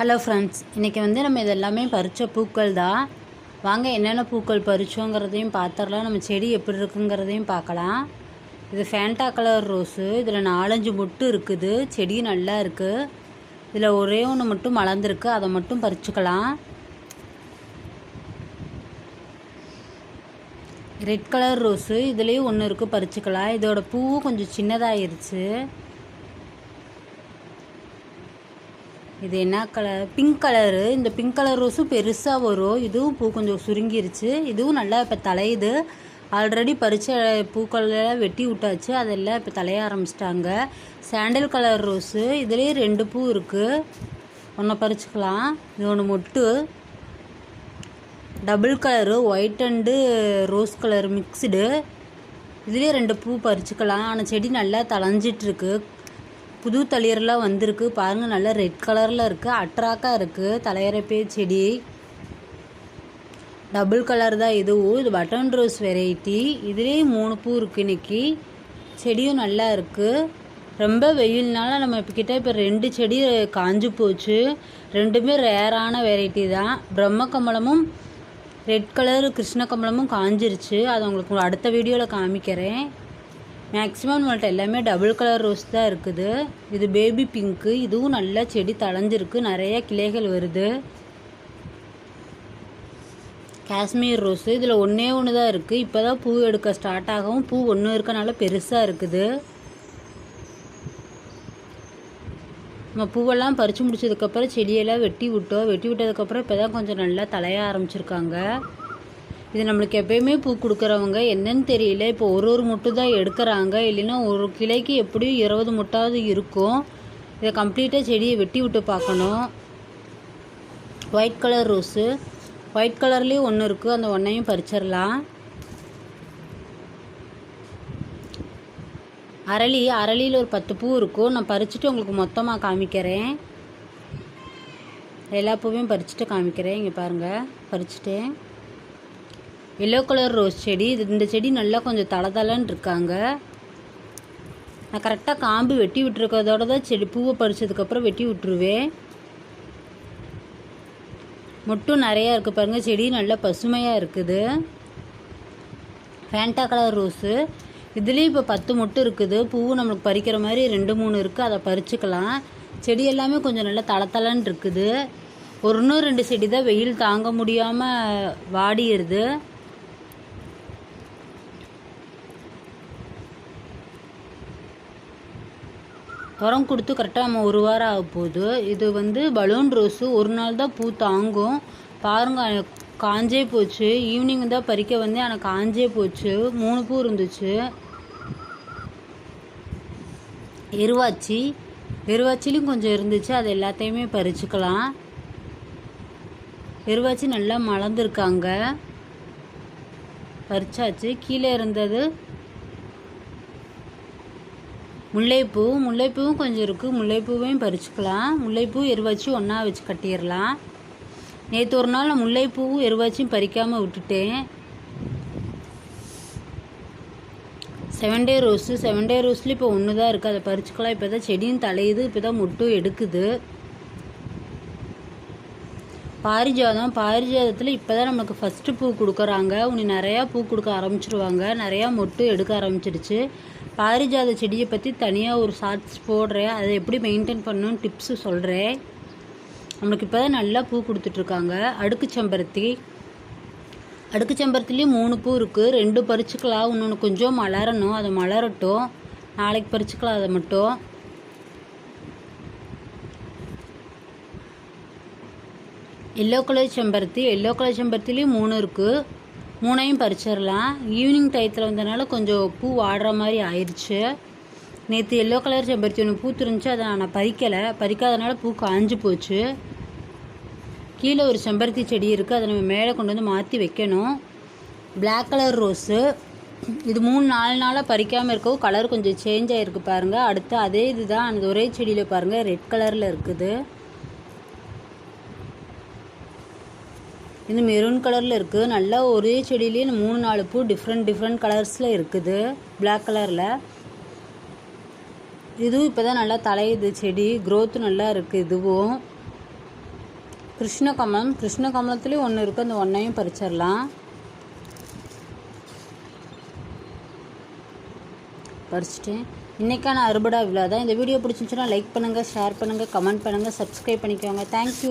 Hello friends இன்றைக்கி வந்து நம்ம இதெல்லாமே பறித்த பூக்கள் தான். வாங்க என்னென்ன பூக்கள் பறிச்சோங்கிறதையும் பார்த்துடலாம். நம்ம செடி எப்படி இருக்குங்கிறதையும் பார்க்கலாம். இது ஃபேண்டா கலர் ரோஸு இதில் நாலஞ்சு மொட்டு இருக்குது. செடி நல்லா இருக்குது இதில் ஒரே ஒன்று மட்டும் மலர்ந்துருக்கு. அதை மட்டும் பறிச்சுக்கலாம். ரெட் கலர் ரோஸு இதுலேயும் ஒன்று இருக்குது பறிச்சுக்கலாம். இதோட பூவும் கொஞ்சம் சின்னதாகிருச்சு இது என்ன கலர் பிங்க் கலரு இந்த பிங்க் கலர் ரோஸும் பெருசாக வரும். இதுவும் பூ கொஞ்சம் சுருங்கிருச்சு. இதுவும் நல்லா இப்போ தலையுது. ஆல்ரெடி பறித்த பூக்கள்லாம் வெட்டி விட்டாச்சு. அதெல்லாம் இப்போ தலைய ஆரம்பிச்சிட்டாங்க. Sandal colour rose. இதுலேயே ரெண்டு பூ இருக்குது ஒன்றை பறிச்சுக்கலாம். இது ஒன்று மொட்டு. Double colour white and rose colour mixed இதுலேயே ரெண்டு பூ பறிச்சுக்கலாம். ஆனால் செடி நல்லா தளைஞ்சிட்ருக்கு புது தளிரெலாம் வந்திருக்கு. பாருங்கள் நல்லா ரெட் கலரில் இருக்குது அட்ராக்காக இருக்குது தலையரப்பே செடி. டபுள் கலர் தான் இதுவும் இது பட்டன் ரோஸ் வெரைட்டி இதுலேயே மூணு பூ இருக்குது இன்னைக்கு. செடியும் நல்லா இருக்குது ரொம்ப வெயில்னால நம்ம இப்போ கிட்ட இப்போ ரெண்டு செடி காஞ்சு போச்சு. ரெண்டுமே ரேரான வெரைட்டி தான். பிரம்ம கமலமும் ரெட் கலர் கிருஷ்ண கமலமும் காஞ்சிருச்சு. அதை உங்களுக்கு அடுத்த வீடியோவில் காமிக்கிறேன். மேக்ஸிமம் நம்மள்ட்ட எல்லாமே டபுள் கலர் ரோஸ் தான் இருக்குது. இது பேபி பிங்க்கு இதுவும் நல்லா செடி தளைஞ்சிருக்கு நிறைய கிளைகள் வருது. காஷ்மீர் ரோஸு இதில் ஒன்றே ஒன்று தான் இருக்குது இப்போ தான் பூ எடுக்க ஸ்டார்ட் ஆகவும் பூ ஒன்று இருக்கனால பெருசாக இருக்குது. நம்ம பூவெல்லாம் பறித்து முடிச்சதுக்கப்புறம் செடியெல்லாம் வெட்டி விட்டோம். வெட்டி விட்டதுக்கப்புறம் இப்போ தான் கொஞ்சம் நல்லா தலைய ஆரம்பிச்சிருக்காங்க. இது நம்மளுக்கு எப்பயுமே பூ கொடுக்குறவங்க என்னன்னு தெரியல. இப்போ ஒரு ஒரு முட்டு தான் எடுக்கிறாங்க. இல்லைன்னா ஒரு கிளைக்கு எப்படியும் இருபது முட்டாவது இருக்கும். இதை கம்ப்ளீட்டாக செடியை வெட்டி விட்டு பார்க்கணும். ஒயிட் கலர் ரோஸு ஒயிட் கலர்லேயும் ஒன்று இருக்குது அந்த ஒன்றையும் பறிச்சிடலாம். அரளி. அரளியில் ஒரு பத்து பூ இருக்கும். நான் பறிச்சுட்டு உங்களுக்கு மொத்தமாக காமிக்கிறேன். எல்லா பூவையும் பறிச்சுட்டு காமிக்கிறேன். இங்கே பாருங்கள் பறிச்சுட்டேன். எல்லோ கலர் ரோஸ் செடி. இது இந்த செடி நல்லா கொஞ்சம் தளதளன்னு இருக்காங்க. நான் கரெக்டாக காம்பு வெட்டி விட்டுருக்கிறதோட தான் செடி பூவை பறிச்சதுக்கப்புறம் வெட்டி விட்டுருவேன். மொட்டும் நிறையா இருக்குது பாருங்கள் செடி நல்லா பசுமையாக இருக்குது. ஃபேண்டா கலர் ரோஸு இதுலேயும் இப்போ பத்து மொட்டு இருக்குது. பூவும் நம்மளுக்கு பறிக்கிற மாதிரி ரெண்டு மூணு இருக்குது அதை பறிச்சுக்கலாம். செடி எல்லாமே கொஞ்சம் நல்லா தளத்தளன்னு இருக்குது. ஒரு இன்னும் ரெண்டு செடி தான் வெயில் தாங்க முடியாமல் வாடிடுது. உரம் கொடுத்து கரெக்டாக நம்ம ஒரு வாரம் ஆக போகுது. இது வந்து பலூன் ரோஸு ஒரு நாள் தான் பூ தாங்கும். பாருங்கள் காஞ்சே போச்சு. ஈவினிங் தான் பறிக்க வந்து ஆனால் காஞ்சே போச்சு. மூணு பூ இருந்துச்சு. எருவாச்சி. எருவாச்சிலையும் கொஞ்சம் இருந்துச்சு. அது எல்லாத்தையுமே பறிச்சுக்கலாம். எருவாச்சி நல்லா மலர்ந்துருக்காங்க. பறிச்சாச்சு. கீழே இருந்தது முல்லைப்பூ முல்லைப்பூவும் கொஞ்சம் இருக்குது முல்லைப்பூவையும் பறிச்சுக்கலாம். முல்லைப்பூ எருவாச்சி ஒன்றா வச்சு கட்டிடலாம். நேற்று ஒரு நாள் நான் முல்லைப்பூவும் எருவாச்சியும் பறிக்காமல் விட்டுட்டேன். Seven day rose seven day ரோஸ்லேயும் இப்போ ஒன்று தான் இருக்குது அதை பறிச்சுக்கலாம். இப்போ தான் செடியும் தலையுது. இப்போ தான் மொட்டும் எடுக்குது. பாரிஜாதம். பாரிஜாதத்தில் இப்போ தான் நம்மளுக்கு ஃபஸ்ட்டு பூ கொடுக்குறாங்க. உனி நிறையா பூ கொடுக்க ஆரம்பிச்சிருவாங்க. நிறையா மொட்டு எடுக்க ஆரம்பிச்சிடுச்சு பாரிஜாத செடியை பற்றி தனியாக ஒரு ஷார்ட்ஸ் போடுறேன். அதை எப்படி மெயின்டைன் பண்ணணும்னு டிப்ஸு சொல்கிறேன் நம்மளுக்கு இப்போ தான் நல்லா பூ கொடுத்துட்ருக்காங்க. அடுக்கு செம்பருத்தி. அடுக்கு செம்பருத்திலையும் மூணு பூ இருக்குது ரெண்டு பறிச்சுக்கலாம். இன்னொன்று கொஞ்சம் மலரணும். அதை மலரட்டும். நாளைக்கு பறிச்சுக்கலாம் அதை மட்டும். எல்லோ கலர் செம்பருத்தி. எல்லோ கலர் செம்பருத்திலையும் மூணு இருக்குது மூணையும் பறிச்சிடலாம். ஈவினிங் டயத்தில் வந்தனால கொஞ்சம் பூ வாடுற மாதிரி ஆயிடுச்சு. நேற்று எல்லோ கலர் செம்பருத்தி ஒன்று பூத்துருந்துச்சு. அதை நான் பறிக்கலை. பறிக்காதனால பூ காஞ்சு போச்சு. கீழே ஒரு செம்பருத்தி செடி இருக்குது அதை நம்ம மேலே கொண்டு வந்து மாற்றி வைக்கணும். பிளாக் கலர் ரோஸு இது மூணு நாலு நாளாக பறிக்காமல் இருக்கவும் கலர் கொஞ்சம் சேஞ்ச் ஆகிருக்கு பாருங்கள் அடுத்து அதே இதுதான். அந்த ஒரே செடியில் பாருங்கள் ரெட் கலரில் இருக்குது. இது மெரூன் கலரில் இருக்குது நல்லா ஒரே செடியிலே மூணு நாலு பூ டிஃப்ரெண்ட் டிஃப்ரெண்ட் கலர்ஸில் இருக்குது. பிளாக் கலரில் இதுவும் இப்போ தான் நல்லா தலையுது. செடி க்ரோத் நல்லா இருக்குது இதுவும். கிருஷ்ணகமலம். கிருஷ்ணகமலத்துலேயும் ஒன்று இருக்குது அந்த ஒன்றையும் பறிச்சிடலாம். பறிச்சிட்டேன். இன்றைக்கான அறுபடா விழா தான். இந்த வீடியோ பிடிச்சிருந்துச்சுன்னா லைக் பண்ணுங்கள் ஷேர் பண்ணுங்கள் கமெண்ட் பண்ணுங்கள் சப்ஸ்கிரைப் பண்ணிக்கோங்க. தேங்க்யூ